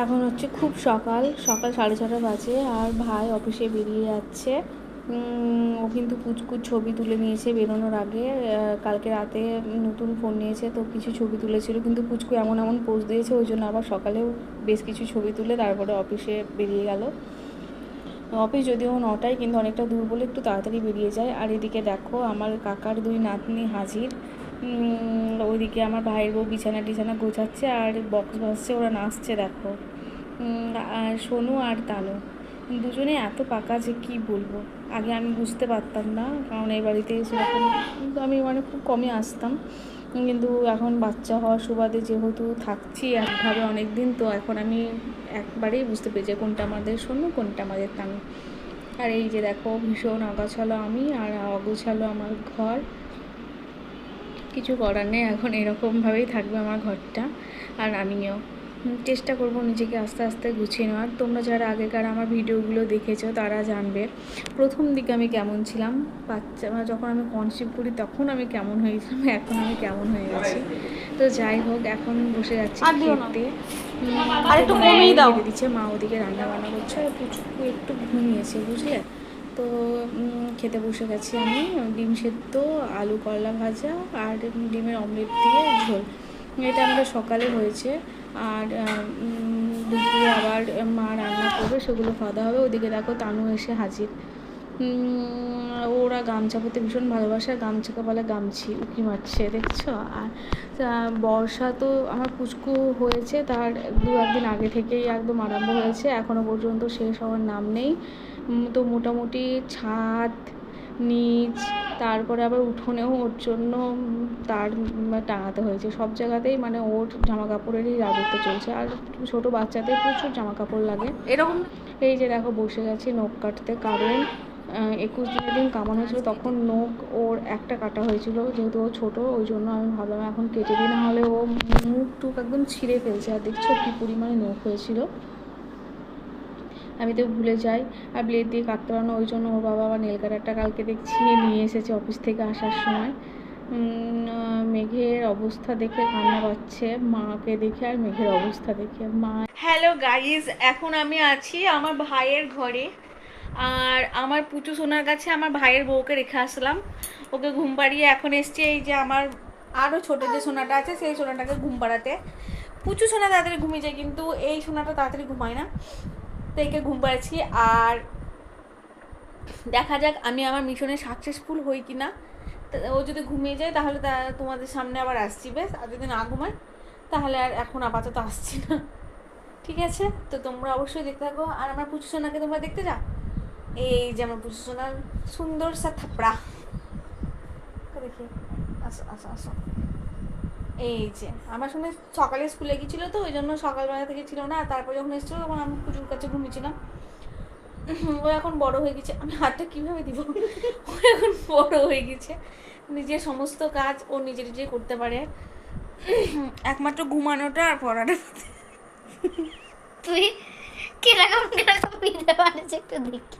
এখন হচ্ছে খুব সকাল সকাল সাড়ে ছটা বাজে আর ভাই অফিসে বেরিয়ে যাচ্ছে। ও কিন্তু পুচকুর ছবি তুলে নিয়েছে বেরোনোর আগে। কালকে রাতে নতুন ফোন নিয়েছে তো কিছু ছবি তুলেছিল, কিন্তু পুচকু এমন এমন পোজ দিয়েছে, ওই জন্য আবার সকালেও বেশ কিছু ছবি তুলে তারপরে অফিসে বেরিয়ে গেল। অফিস যদিও নটায়, কিন্তু অনেকটা দূর বলে একটু তাড়াতাড়ি বেরিয়ে যায়। আর এদিকে দেখো, আমার কাকার দুই নাতনি হাজির। ওইদিকে আমার ভাইয়ের বউ বিছানা টিছানা গোছাচ্ছে আর বক্স বাজছে ওরা নাচছে, দেখো। আর সোনু আর তানু। দুজনে এত পাকা যে কি বলব? আগে আমি বুঝতে পারতাম না, কারণ এই বাড়িতে সেরকম কিন্তু আমি মানে খুব কমই আসতাম। কিন্তু এখন বাচ্চা হওয়ার সুবাদে যেহেতু থাকছি একভাবে অনেক দিন তো এখন আমি একবারেই বুঝতে পেরেছি কোনটা আমাদের সোনু, কোনটা আমাদের তানু। আর এই যে দেখো, ভীষণ অগোছালো আমি আর অগোছালো আমার ঘর। কিছু করার নেই এখন এরকমভাবেই থাকবে আমার ঘরটা আর আমিও। চেষ্টা করব নিজেকে আস্তে আস্তে গুছিয়ে নেওয়ার। তোমরা যারা আগেকার আমার ভিডিওগুলো দেখেছ তারা জানবে প্রথম দিকে আমি কেমন ছিলাম। বাচ্চা মানে যখন আমি কনসিভ করি তখন আমি কেমন হয়েছিলাম এখন আমি কেমন হয়ে গেছি। তো যাই হোক এখন বসে যাচ্ছি খেতে। দিচ্ছে মা ওদিকে রান্না বান্না করছে আর একটু ঘুমিয়েছে বুঝলে? তো খেতে বসে গেছি আমি। ডিম সেদ্ধ, আলু করলা ভাজা আর ডিমের অমলেট দিয়ে ঝোল। এটা আমাদের সকালে হয়েছে। আর দুপুরে আবার মা রান্না করবে, সেগুলো খাওয়া দাওয়া হবে। ওদিকে দেখো, তানু এসে হাজির। ওরা গামছা পরতে ভীষণ ভালোবাসে আর গামছাকে বলে গামছি উকি মারছে দেখছ? আর বর্ষা তো আমার পুচকু হয়েছে তার দু একদিন আগে থেকেই একদম আরম্ভ হয়েছে এখনও পর্যন্ত শেষ হওয়ার নাম নেই। তো মোটামুটি ছাদ নিচ তারপরে আবার উঠোনেও ওর জন্য তার টাঙাতে হয়েছে। সব জায়গাতেই মানে ওর জামা কাপড়েরই রাজত্ব চলছে আর ছোটো বাচ্চাদের প্রচুর জামা কাপড় লাগে। এরকম এই যে দেখো বসে গেছি নখ কাটতে কারণ একুশ দিনের দিন কামানো হয়েছিল তখন নখ ওর একটা কাটা হয়েছিল, যেহেতু ও ছোটো, ওই জন্য আমি ভাবলাম এখন কেটে দিই না হলে ও মুখ টুক একদম ছিঁড়ে ফেলছে, আর দেখছ কী পরিমাণে নখ হয়েছিল। আমি তো ভুলে যাই, আর ব্লেড দিয়ে কাটতে পারো ওই জন্য ওর বাবা আবার নেল কাটারটা কালকে দেখছি নিয়ে এসেছে অফিস থেকে আসার সময়। মেঘের অবস্থা দেখে কান্না পাচ্ছে, মাকে দেখে আর মেঘের অবস্থা দেখে, মা হ্যালো গাইজ এখন আমি আছি আমার ভাইয়ের ঘরে। আর আমার পুচু সোনার কাছে আমার ভাইয়ের বউকে রেখে আসলাম। ওকে ঘুম পাড়িয়ে এখন এসছে এই যে আমার আরও ছোটো যে সোনাটা আছে, সেই সোনাটাকে ঘুম পাড়াতে। পুচু সোনা তাড়াতাড়ি ঘুমিয়ে যায়, কিন্তু এই সোনাটা তাড়াতাড়ি ঘুমায় না। তো একে ঘুম পাড়াচ্ছি আর দেখা যাক আমি আমার মিশনে সাকসেসফুল হই কি না ও যদি ঘুমিয়ে যায় তাহলে তা তোমাদের সামনে আবার আসছি, বেশ। আর যদি না ঘুমায় তাহলে আর এখন আপাতত আসছি না। ঠিক আছে? তো তোমরা অবশ্যই দেখতে থাকো। আর আমার পুচু সোনাকে তোমরা দেখতে যাও? এই যে আমার পুচু সোনার সুন্দর সা থাপড়া। দেখি, আসো আসো আসো। এই যে, আমার সঙ্গে সকালে স্কুলে গিয়েছিল তো, ওই জন্য সকালবেলা থেকে ছিল না, তারপর যখন এসেছিল তখন আমি পুজোর কাছে ঘুমিয়েছিলাম। ও এখন বড় হয়ে গেছে, আমি হাতটা কীভাবে দিব? ও এখন বড় হয়ে গেছে। নিজের সমস্ত কাজ ও নিজে নিজে করতে পারে। একমাত্র ঘুমানোটা আর পড়াটা। তুই কীরকম কীরকম নিতে পারিস একটু দেখি।